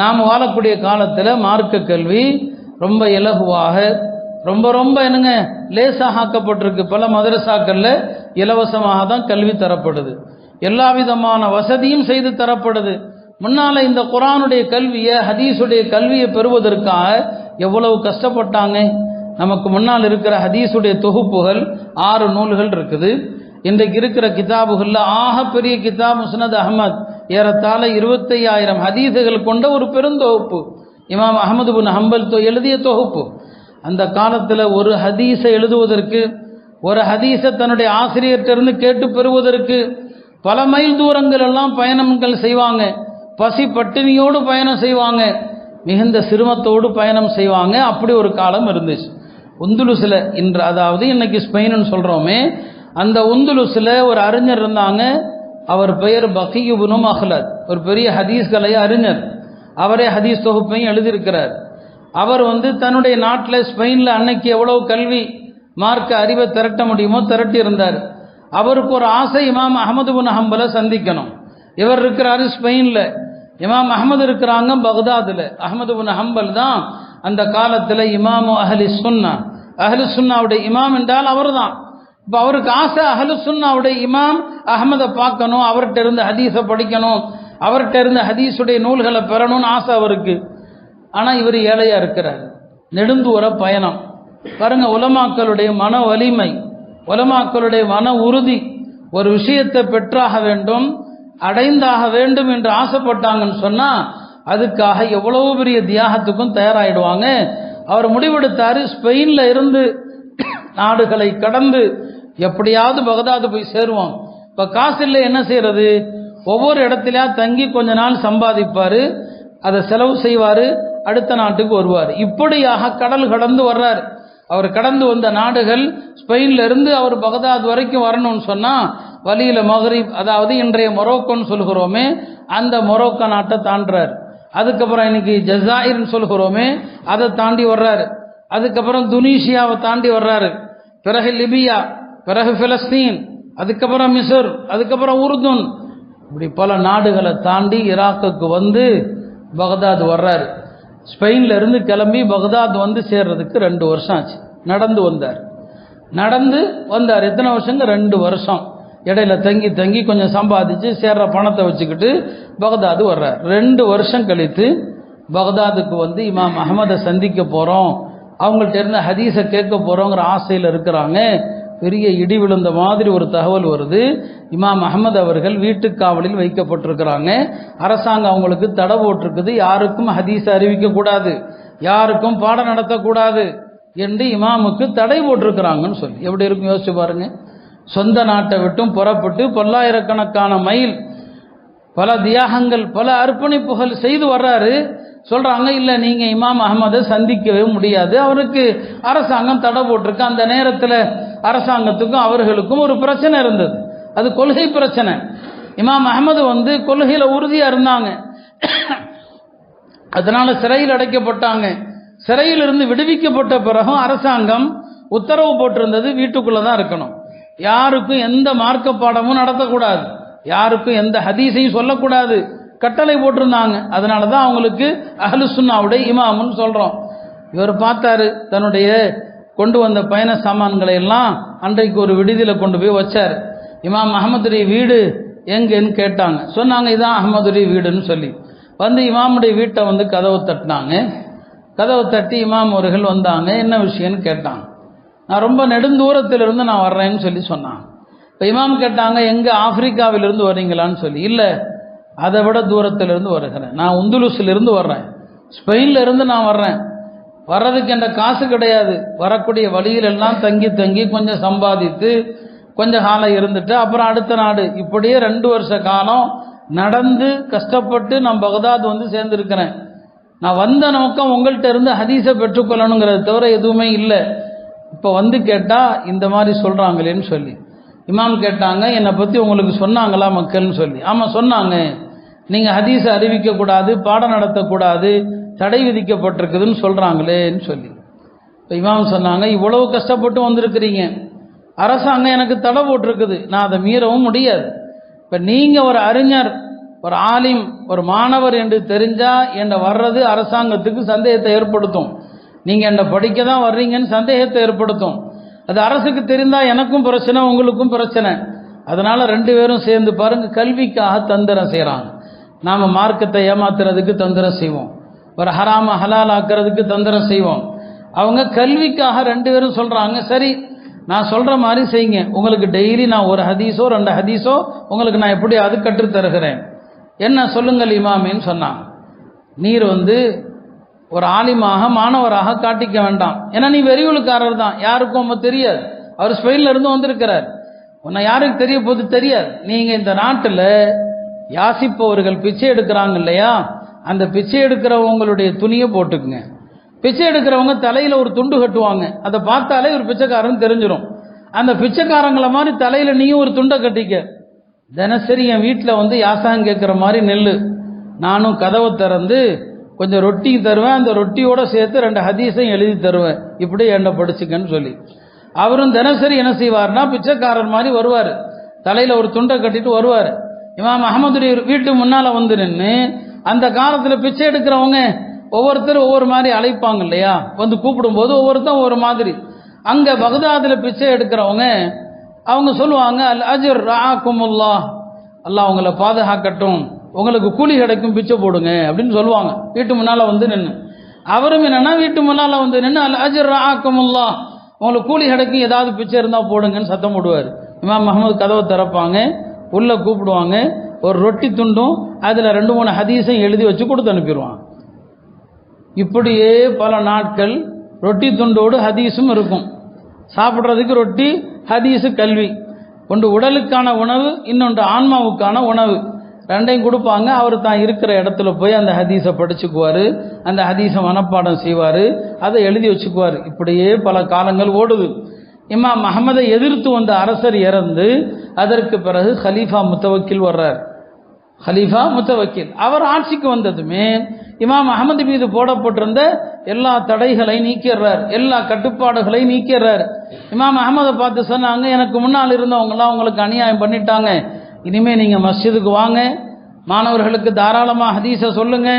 நாம் வாழக்கூடிய காலத்தில் மார்க்க கல்வி ரொம்ப இலகுவாக ரொம்ப ரொம்ப என்னங்க லேசாக ஆக்கப்பட்டிருக்கு. பல மதரசாக்களில் இலவசமாக தான் கல்வி தரப்படுது. எல்லா விதமான வசதியும் செய்து தரப்படுது. முன்னால இந்த குரானுடைய கல்வியை ஹதீஸுடைய கல்வியை பெறுவதற்காக எவ்வளவு கஷ்டப்பட்டாங்க? நமக்கு முன்னால் இருக்கிற ஹதீஸுடைய தொகுப்புகள் ஆறு நூல்கள் இருக்குது. இன்றைக்கு இருக்கிற கிதாபுகளில் ஆக பெரிய கிதாப் முஸ்னத் அகமத் ஏறத்தாழ இருபத்தையாயிரம் ஹதீஸுகள் கொண்ட ஒரு பெருந்தொகுப்பு. இமாம் அகமது பின் ஹம்பல் தொ- எழுதிய தொகுப்பு. அந்த காலத்தில் ஒரு ஹதீஸை எழுதுவதற்கு ஒரு ஹதீஸை தன்னுடைய ஆசிரியர்கிட்டருந்து கேட்டு பெறுவதற்கு பல மைல் தூரங்கள் எல்லாம் பயணங்கள் செய்வாங்க. பசி பட்டினியோடு பயணம் செய்வாங்க. மிகுந்த சிரமத்தோடு பயணம் செய்வாங்க. அப்படி ஒரு காலம் இருந்துச்சு. உந்துலுசில் இன்று அதாவது இன்னைக்கு ஸ்பெயின்னு சொல்கிறோமே அந்த உந்துலுசில் ஒரு அறிஞர் இருந்தாங்க. அவர் பெயர் பக்கியுபுனும் அஹ்லத் ஒரு பெரிய ஹதீஸ் கலை அறிஞர். அவரே ஹதீஸ் தொகுப்பையும் எழுதியிருக்கிறார். அவர் வந்து தன்னுடைய நாட்டில் ஸ்பெயினில் அன்னைக்கு எவ்வளோ கல்வி மார்க்க அறிவை திரட்ட முடியுமோ திரட்டி இருந்தார். அவருக்கு ஒரு ஆசை இமாம் அகமது பின் ஹம்பலை சந்திக்கணும். இவர் இருக்கிறாரு ஸ்பெயினில். இமாம் அகமது இருக்கிறாங்க பக்தாதில். அகமது பின் ஹம்பல் தான் அந்த காலத்தில் இமாமு அஹலி சுன்னா. அஹலி சுன்னாவுடைய இமாம் என்றால் அவர் தான் இப்போ அவருக்கு ஆசை அஹலு சுன்னாவுடைய இமாம் அகமதை பார்க்கணும் அவர்கிட்ட இருந்து ஹதீஸை படிக்கணும் அவர்கிட்ட இருந்து ஹதீஸுடைய நூல்களை பெறணும்னு ஆசை அவருக்கு. ஆனால் இவர் ஏழையாக இருக்கிறார். நெடுந்தூர பயணம். பாருங்க உலமாக்களுடைய மன வலிமை உலமாக்களுடைய மன உறுதி ஒரு விஷயத்தை பெற்றாக வேண்டும் அடைந்தாக வேண்டும் என்று ஆசைப்பட்டாங்கன்னு சொன்னால் அதுக்காக எவ்வளவு பெரிய தியாகத்துக்கும் தயாராகிடுவாங்க அவர் முடிவெடுத்தார் ஸ்பெயினில் இருந்து நாடுகளை கடந்து எப்படியாவது பகதாது போய் சேருவோம் இப்போ காசு இல்லை என்ன செய்யறது? ஒவ்வொரு இடத்துலையா தங்கி கொஞ்ச நாள் சம்பாதிப்பார் அதை செலவு செய்வார் அடுத்த நாட்டுக்கு வருவார். இப்படியாக கடல் கடந்து வர்றார். அவர் கடந்து வந்த நாடுகள் ஸ்பெயின்ல இருந்து அவர் பகதாத் வரைக்கும் வரணும்னு சொன்னால் வழியில் மகரீப் அதாவது இன்றைய மொரோக்கோன்னு சொல்கிறோமே அந்த மொரோக்கோ நாட்டை தாண்டுறார். அதுக்கப்புறம் இன்னைக்கு ஜசாயிர்னு சொல்கிறோமே அதை தாண்டி வர்றாரு. அதுக்கப்புறம் துனிஷியாவை தாண்டி வர்றாரு. பிறகு லிபியா பிறகு பிலஸ்தீன் அதுக்கப்புறம் மிசர் அதுக்கப்புறம் உருதுன். இப்படி பல நாடுகளை தாண்டி ஈராக்குக்கு வந்து பகதாத் வர்றார். ஸ்பெயினில் இருந்து கிளம்பி பகதாத் வந்து சேர்றதுக்கு ரெண்டு வருஷம் ஆச்சு. நடந்து வந்தார். நடந்து வந்தார். எத்தனை வருஷங்க? ரெண்டு வருஷம். இடையில தங்கி தங்கி கொஞ்சம் சம்பாதிச்சு சேர்ற பணத்தை வச்சுக்கிட்டு பகதாது வர்றார். ரெண்டு வருஷம் கழித்து பகதாதுக்கு வந்து இமாம் அகமதை சந்திக்க போகிறோம் அவங்கள்ட்ட இருந்து ஹதீஸை கேட்க போகிறோங்கிற ஆசையில் இருக்கிறாங்க. பெரிய இடி விழுந்த மாதிரி ஒரு தகவல் வருது. இமாம் அகமது அவர்கள் வீட்டுக் காவலில் வைக்கப்பட்டிருக்கிறாங்க. அரசாங்கம் அவங்களுக்கு தடை போட்டிருக்குது. யாருக்கும் ஹதீஸ் அறிவிக்கக்கூடாது யாருக்கும் பாடம் நடத்தக்கூடாது என்று இமாமுக்கு தடை போட்டிருக்கிறாங்கன்னு சொல்லி. எப்படி இருக்கும்? யோசிச்சு பாருங்க. சொந்த நாட்டை விட்டும் புறப்பட்டு பல்லாயிரக்கணக்கான மைல் பல தியாகங்கள் பல அர்ப்பணிப்புகள் செய்து வர்றாரு. சொல்றாங்க இல்லை நீங்க இமாம் அகமதை சந்திக்கவே முடியாது. அவருக்கு அரசாங்கம் தடை போட்டிருக்கு. அந்த நேரத்தில் அரசாங்கத்துக்கும் அவர்களுக்கும் ஒரு பிரச்சனை இருந்தது. அது கொள்கை பிரச்சனை. இமாம் அகமது வந்து கொள்கையில உறுதியா இருந்தாங்க. அதனால சிறையில் அடைக்கப்பட்டாங்க. சிறையில் இருந்து விடுவிக்கப்பட்ட பிறகும் அரசாங்கம் உத்தரவு போட்டிருந்தது வீட்டுக்குள்ளே தான் இருக்கணும். யாருக்கும் எந்த மார்க்க பாடமும் நடத்தக்கூடாது. யாருக்கும் எந்த ஹதீஸையும் சொல்லக்கூடாது. கட்டளை போட்டிருந்தாங்க. அதனால தான் அவங்களுக்கு அஹ்லு சுன்னாவுடைய இமாமுன்னு சொல்கிறோம் இவர் பார்த்தாரு தன்னுடைய கொண்டு வந்த பயண சாமான்களை எல்லாம் அன்றைக்கு ஒரு விடுதியில் கொண்டு போய் வச்சார். இமாம் அகமதுடைய வீடு எங்கேன்னு கேட்டாங்க. சொன்னாங்க இதுதான் அகமதுடைய வீடுன்னு சொல்லி. வந்து இமாமுடைய வீட்டை வந்து கதவை தட்டினாங்க. கதவை தட்டி இமாம் அவர்கள் வந்தாங்க. என்ன விஷயம்னு கேட்டாங்க. நான் ரொம்ப நெடுந்தூரத்திலிருந்து நான் வர்றேன்னு சொல்லி சொன்னாங்க. இப்போ இமாம் கேட்டாங்க எங்கே ஆப்பிரிக்காவிலிருந்து வரீங்களான்னு சொல்லி. இல்லை அதை விட தூரத்திலிருந்து வருகிறேன். நான் உந்துலுசிலிருந்து வர்றேன். ஸ்பெயினில் இருந்து நான் வர்றேன். வர்றதுக்கு என்ற காசு கிடையாது. வரக்கூடிய வழியிலெல்லாம் தங்கி தங்கி கொஞ்சம் சம்பாதித்து கொஞ்சம் காலம் இருந்துட்டு அப்புறம் அடுத்த நாடு. இப்படியே ரெண்டு வருஷ காலம் நடந்து கஷ்டப்பட்டு நான் பகதாத் வந்து சேர்ந்துருக்கிறேன். நான் வந்த நோக்கம் உங்கள்கிட்ட இருந்து ஹதீஸை பெற்றுக்கொள்ளணுங்கிறத தவிர எதுவுமே இல்லை. இப்போ வந்து கேட்டால் இந்த மாதிரி சொல்கிறாங்களேன்னு சொல்லி. இமாம் கேட்டாங்க என்னை பற்றி உங்களுக்கு சொன்னாங்களா மக்கள்னு சொல்லி. ஆமாம் சொன்னாங்க. நீங்கள் ஹதீஸை அறிவிக்கக்கூடாது பாடம் நடத்தக்கூடாது தடை விதிக்கப்பட்டிருக்குதுன்னு சொல்கிறாங்களேன்னு சொல்லி. இப்போ இமாம் சொன்னாங்க இவ்வளவு கஷ்டப்பட்டு வந்திருக்கிறீங்க. அரசாங்கம் எனக்கு தடை போட்டிருக்குது. நான் அதை மீறவும் முடியாது. இப்போ நீங்கள் ஒரு அறிஞர் ஒரு ஆலிம் ஒரு மாணவர் என்று தெரிஞ்சா என்னை வர்றது அரசாங்கத்துக்கு சந்தேகத்தை ஏற்படுத்தும். நீங்க என்னை படிக்க தான் வர்றீங்கன்னு சந்தேகத்தை ஏற்படுத்தும். அது அரசுக்கு தெரிந்தா எனக்கும் பிரச்சனை உங்களுக்கும் பிரச்சனை. அதனால ரெண்டு பேரும் சேர்ந்து பாருங்க கல்விக்காக தந்திரம் செய்கிறாங்க நாம் மார்க்கத்தை ஏமாத்துறதுக்கு தொந்தரம் செய்வோம். ஒரு ஹராம ஹலால் ஆக்கிறதுக்கு தொந்தரம் செய்வோம். அவங்க கல்விக்காக ரெண்டு பேரும் சொல்கிறாங்க சரி நான் சொல்கிற மாதிரி செய்யுங்க. உங்களுக்கு டெய்லி நான் ஒரு ஹதீஸோ ரெண்டு ஹதீஸோ உங்களுக்கு நான் எப்படி அது கற்றுத் தருகிறேன். என்ன சொல்லுங்கள் இமாமின்னு சொன்னான். நீர் வந்து ஒரு ஆலிமாக மாணவராக காட்டிக்க வேண்டாம். ஏன்னா நீ வெறிவுளுக்காரர் தான். யாருக்கும் உங்க தெரியாது. அவர் ஸ்பெயின்ல இருந்து வந்திருக்கிறார். உன்னை யாருக்கு தெரிய போது தெரியாது. நீங்க இந்த நாட்டில் யாசிப்பவர்கள் பிச்சை எடுக்கிறாங்க இல்லையா? அந்த பிச்சை எடுக்கிறவங்களுடைய துணியை போட்டுக்குங்க. பிச்சை எடுக்கிறவங்க தலையில் ஒரு துண்டு கட்டுவாங்க. அதை பார்த்தாலே ஒரு பிச்சைக்காரன் தெரிஞ்சிடும் அந்த பிச்சைக்காரங்களை மாதிரி தலையில் நீயும் ஒரு துண்டை கட்டிக்க. தினசரி என் வீட்டில் வந்து யாசகம் கேட்குற மாதிரி நெல் நானும் கதவை திறந்து கொஞ்சம் ரொட்டியும் தருவேன். அந்த ரொட்டியோட சேர்த்து ரெண்டு ஹதீஸையும் எழுதி தருவேன். இப்படி என்ன படிச்சுக்கன்னு சொல்லி. அவரும் தினசரி என்ன செய்வார்னா பிச்சைக்காரர் மாதிரி வருவார். தலையில் ஒரு துண்டை கட்டிட்டு வருவார். இமாம் அகமதுடைய வீட்டு முன்னால் வந்து நின்று அந்த காலத்தில் பிச்சை எடுக்கிறவங்க ஒவ்வொருத்தரும் ஒவ்வொரு மாதிரி அழைப்பாங்க இல்லையா? வந்து கூப்பிடும்போது ஒவ்வொருத்தரும் ஒவ்வொரு மாதிரி. அங்கே பகதாதில் பிச்சை எடுக்கிறவங்க அவங்க சொல்லுவாங்க அல் அஜர் ராக்குமுல்லா அல்லாஹ் உங்களை பாதுகாக்கட்டும். உங்களுக்கு கூலி கிடைக்கும் பிச்சை போடுங்க அப்படின்னு சொல்லுவாங்க. வீட்டு முன்னால் வந்து நின்று அவரும் என்னன்னா வீட்டு முன்னால் வந்து நின்று அல் அஜர் ராக்குமுல்லா உங்களுக்கு கூலி கிடைக்கும் ஏதாவது பிச்சை இருந்தால் போடுங்கன்னு சத்தம் போடுவார். இமாம் மஹமது கதவை திறப்பாங்க. உள்ளே கூப்பிடுவாங்க. ஒரு ரொட்டி துண்டும் அதில் ரெண்டு மூணு ஹதீஸையும் எழுதி வச்சு கொடுத்து அனுப்பிடுவான். இப்படியே பல நாட்கள் ரொட்டி துண்டோடு ஹதீஸும் இருக்கும். சாப்பிட்றதுக்கு ரொட்டி ஹதீஸு கல்வி. ஒன்று உடலுக்கான உணவு இன்னொன்று ஆன்மாவுக்கான உணவு. ரெண்டையும் கொடுப்பாங்க. அவர் தான் இருக்கிற இடத்துல போய் அந்த ஹதீஸை படிச்சுக்குவார். அந்த ஹதீஸை மனப்பாடம் செய்வார். அதை எழுதி வச்சுக்குவார். இப்படியே பல காலங்கள் ஓடுது. இமாம் மஹமதை எதிர்த்து வந்த அரசர் இறந்து அதற்கு பிறகு ஹலீஃபா முத்தவக்கில் வர்றார். ஹலீஃபா முத்தவக்கில். அவர் ஆட்சிக்கு வந்ததுமே இமாம் அகமது மீது போடப்பட்டிருந்த எல்லா தடைகளை நீக்கிறார் எல்லா கட்டுப்பாடுகளை நீக்கிறார் இமாம் அகமதை பார்த்து சொன்னாங்க எனக்கு முன்னால் இருந்தவங்கலாம் உங்களுக்கு அநியாயம் பண்ணிட்டாங்க. இனிமே நீங்கள் மஸ்ஜிதுக்கு வாங்க. மாணவர்களுக்கு தாராளமாக ஹதீஸை சொல்லுங்க.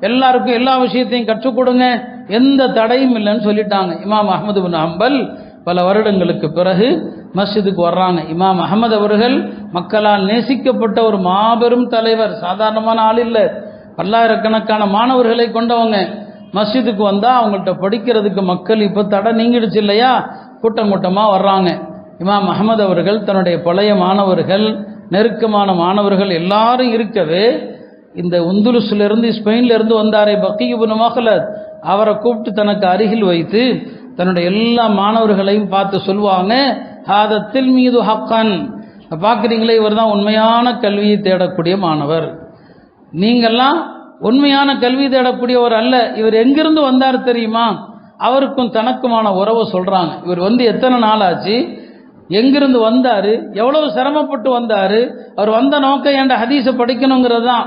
எல்லாருக்கும் எல்லா விஷயத்தையும் கற்றுக் கொடுங்க. எந்த தடையும் இல்லைன்னு சொல்லிட்டாங்க. இமாம் அகமது பின் ஹம்பல் பல வருடங்களுக்கு பிறகு மஸ்ஜிதுக்கு வர்றாங்க. இமாம் அகமது அவர்கள் மக்களால் நேசிக்கப்பட்ட ஒரு மாபெரும் தலைவர். சாதாரணமான ஆள் இல்லை. பல்லாயிரக்கணக்கான மாணவர்களை கொண்டவங்க. மஸ்ஜிதுக்கு வந்தால் அவங்கள்ட்ட படிக்கிறதுக்கு மக்கள் இப்போ தடை நீங்கிடுச்சு இல்லையா? கூட்டம் கூட்டமாக வர்றாங்க. இமாம் அகமது அவர்கள் தன்னுடைய பழைய மாணவர்கள் நெருக்கமான மாணவர்கள் எல்லாரும் இருக்கவே இந்த உந்துலுஸ்லேருந்து ஸ்பெயின்லேருந்து வந்தாரே பக்கீபுன் மஹலத். அவரை கூப்பிட்டு தனக்கு அருகில் வைத்து தன்னுடைய எல்லா மாணவர்களையும் பார்த்து சொல்லுவாங்க ஹாதத்தில் மீது ஹக்கன். பார்க்குறீங்களே இவர் தான் உண்மையான கல்வியை தேடக்கூடிய மாணவர். நீங்கள்லாம் உண்மையான கல்வி தேடக்கூடியவர் அல்ல. இவர் எங்கிருந்து வந்தார் தெரியுமா? அவருக்கும் தனக்குமான உறவை சொல்கிறாங்க இவர் வந்து எத்தனை நாள் ஆச்சு எங்கிருந்து வந்தார்? எவ்வளவு சிரமப்பட்டு வந்தார்? அவர் வந்த நோக்கம் என்ற ஹதீஸை படிக்கணுங்கிறது தான்.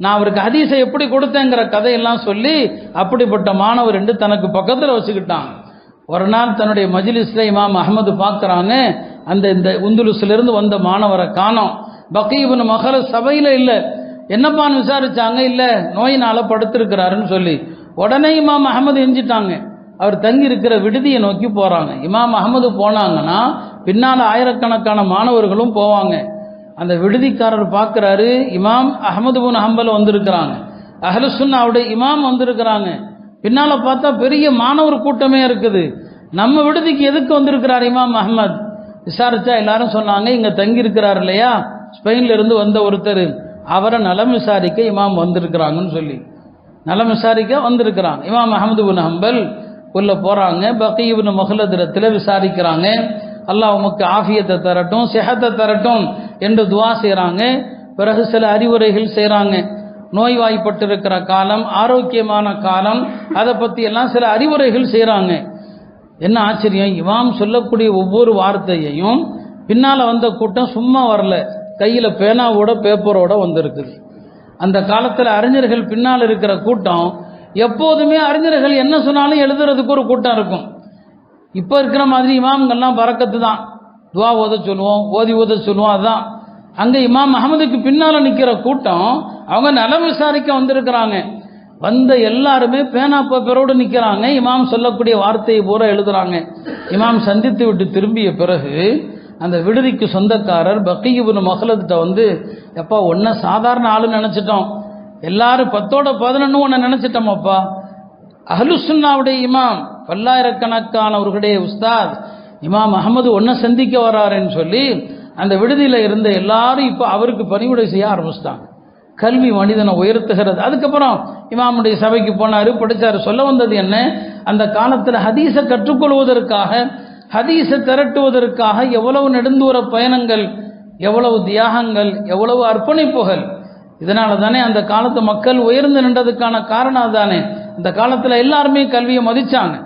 நான் அவருக்கு ஹதீஸை எப்படி கொடுத்தேங்கிற கதையெல்லாம் சொல்லி அப்படிப்பட்ட மாணவர் என்று தனக்கு பக்கத்தில் வச்சுக்கிட்டான் ஒரு நாள் தன்னுடைய மஜ்லிஸ்ல இமாம் அகமது பார்க்குறாங்க. அந்த இந்த உந்துலுஸ்லேருந்து வந்த மாணவரை காணோம். பக்கீபன் மகள சபையில் இல்லை. என்னப்பான்னு விசாரித்தாங்க இல்லை நோயினால் படுத்திருக்கிறாருன்னு சொல்லி. உடனே இமாம் அகமது எஞ்சிட்டாங்க. அவர் தங்கி இருக்கிற விடுதியை நோக்கி போகிறாங்க இமாம் அகமது போனாங்கன்னா பின்னால் ஆயிரக்கணக்கான மாணவர்களும் போவாங்க. அந்த விடுதிக்காரர் பார்க்குறாரு இமாம் அகமது புன் ஹம்பல் வந்திருக்கிறாங்க. அஹலுசுன்னாவுடைய இமாம் வந்திருக்கிறாங்க. பின்னால் பார்த்தா பெரிய மாணவர் கூட்டமே இருக்குது. நம்ம விடுதிக்கு எதுக்கு வந்திருக்கிறார் இமாம் அஹமத்? விசாரிச்சா எல்லாரும் சொன்னாங்க இங்கே தங்கியிருக்கிறார் இல்லையா? ஸ்பெயின்ல இருந்து வந்த ஒருத்தர். அவரை நலம் விசாரிக்க இமாம் வந்திருக்கிறாங்கன்னு சொல்லி. நலம் விசாரிக்க வந்திருக்கிறாங்க. இமாம் அஹமது பின் ஹம்பல் உள்ள போகிறாங்க பக்கீபின் மகளதிரத்தில் விசாரிக்கிறாங்க. அல்லாஹ் உமக்கு ஆஃபியத்தை தரட்டும் செஹத்தை தரட்டும் என்று துவா செய்கிறாங்க பிறகு சில அறிவுரைகள் செய்கிறாங்க நோய்வாய்ப்பட்டிருக்கிற காலம் ஆரோக்கியமான காலம் அதை பற்றி எல்லாம் சில அறிவுரைகள் செய்கிறாங்க என்ன ஆச்சரியம்? இவாம் சொல்லக்கூடிய ஒவ்வொரு வார்த்தையையும் பின்னால் வந்த கூட்டம் சும்மா வரல. கையில் பேனாவோட பேப்பரோட வந்திருக்குது. அந்த காலத்தில் அறிஞர்கள் பின்னால் இருக்கிற கூட்டம் எப்போதுமே அறிஞர்கள் என்ன சொன்னாலும் எழுதுறதுக்கு ஒரு கூட்டம் இருக்கும். இப்போ இருக்கிற மாதிரி இமாம்கள்லாம் பறக்கத்து தான் துவா ஓத சொல்லுவோம் ஓதி ஓத சொல்லுவோம் அதுதான் அங்கே இமாம் அகமதுக்கு பின்னால் நிற்கிற கூட்டம் அவங்க நலம் விசாரிக்க வந்திருக்கிறாங்க. வந்த எல்லாருமே பேனா பேப்பரோடு நிற்கிறாங்க இமாம் சொல்லக்கூடிய வார்த்தையை பூரா எழுதுறாங்க. இமாம் சந்தித்து விட்டு திரும்பிய பிறகு அந்த விடுதிக்கு சொந்தக்காரர் பக்கீபுன் மகளத்திட்ட வந்து எப்பா ஒன்றை சாதாரண ஆளு நினச்சிட்டோம். எல்லாரும் பத்தோட பதினொன்று ஒன்று நினச்சிட்டோமப்பா அஹலுசுன்னாவுடைய இமாம் பல்லாயிரக்கணக்கானவர்களுடைய உஸ்தாத் இமாம் அகமது ஒன்றை சந்திக்க வராருன்னு சொல்லி அந்த விடுதியில் இருந்த எல்லாரும் இப்போ அவருக்கு பணிவிடை செய்ய ஆரம்பிச்சிட்டாங்க. கல்வி மனிதனை உயர்த்துகிறது. அதுக்கப்புறம் இமாமுடைய சபைக்கு போனார் படித்தார் சொல்ல வந்தது என்ன? அந்த காலத்தில் ஹதீஸை கற்றுக்கொள்வதற்காக ஹதீஸை திரட்டுவதற்காக எவ்வளவு நெடுந்தூர பயணங்கள் எவ்வளவு தியாகங்கள் எவ்வளவு அர்ப்பணிப்புகள். இதனால தானே அந்த காலத்து மக்கள் உயர்ந்து நின்றதுக்கான காரணம் தானே இந்த காலத்தில் எல்லாருமே கல்வியை மதித்தாங்க